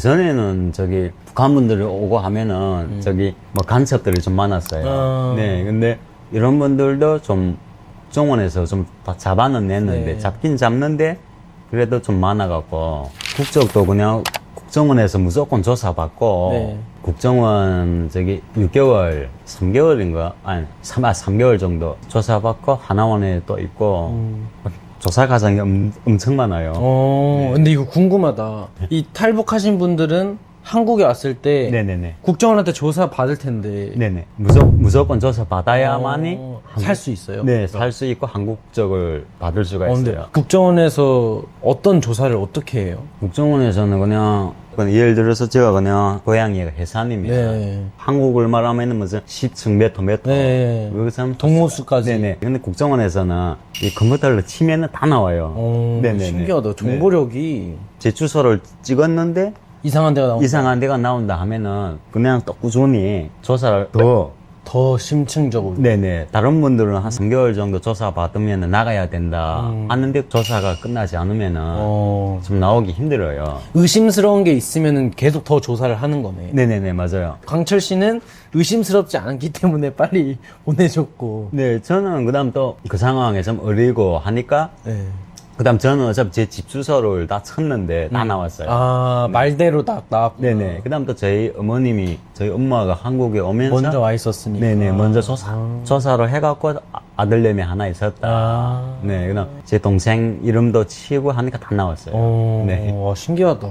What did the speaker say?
예전에는 저기 북한 분들이 오고 하면은 저기 뭐 간첩들이 좀 많았어요. 아. 네, 근데 이런 분들도 좀 정원에서 좀 다 잡아는 냈는데 네. 잡긴 잡는데 그래도 좀 많아갖고 국적도 그냥 국정원에서 무조건 조사받고 네. 국정원 저기 6개월, 3개월인가? 아니, 3, 아, 3개월 정도 조사받고 하나원에 또 있고 음. 조사 과정이 엄, 엄청 많아요. 어, 근데 이거 궁금하다. 이 탈북하신 분들은 한국에 왔을 때 네네네. 국정원한테 조사 받을 텐데 네네. 무조건, 무조건 조사 받아야만이 어, 살수 있어요. 네, 살 수 있고 한국적을 받을 수가 어, 근데 있어요. 국정원에서 어떤 조사를 어떻게 해요? 국정원에서는 그냥 예를 들어서 제가 그냥 고향이 해산입니다. 네. 한국을 말하면은 무슨 10층 몇 호 몇 호. 네. 여기서 하면 동무수까지. 네네. 근데 국정원에서는 이 컴퓨터를 치면은 다 나와요. 어, 네네네. 신기하다. 정보력이 제 주소를 찍었는데 이상한 데가 나오고 이상한 데가 나온다 하면은 그냥 또 꾸준히 조사를 더 더 심층적으로. 네네. 다른 분들은 한 3개월 정도 조사 받으면 나가야 된다 하는데 조사가 끝나지 않으면은 음. 어, 좀 나오기 힘들어요. 의심스러운 게 있으면은 계속 더 조사를 하는 거네. 네네네, 맞아요. 강철 씨는 의심스럽지 않기 때문에 빨리 보내줬고. 네, 저는 그 다음 또 그 상황에 좀 어리고 하니까 네. 그 다음 저는 어차피 제 집 주소를 다 쳤는데 다 나왔어요. 아, 말대로 딱 나왔고. 네네. 그 다음 또 저희 어머님이, 저희 엄마가 한국에 오면서 먼저 와 있었으니까. 네네, 먼저 조사, 조사를 해갖고 아- 아들내미 하나 있었다. 아. 네, 그다음 제 동생 이름도 치고 하니까 다 나왔어요. 어, 네. 와, 신기하다.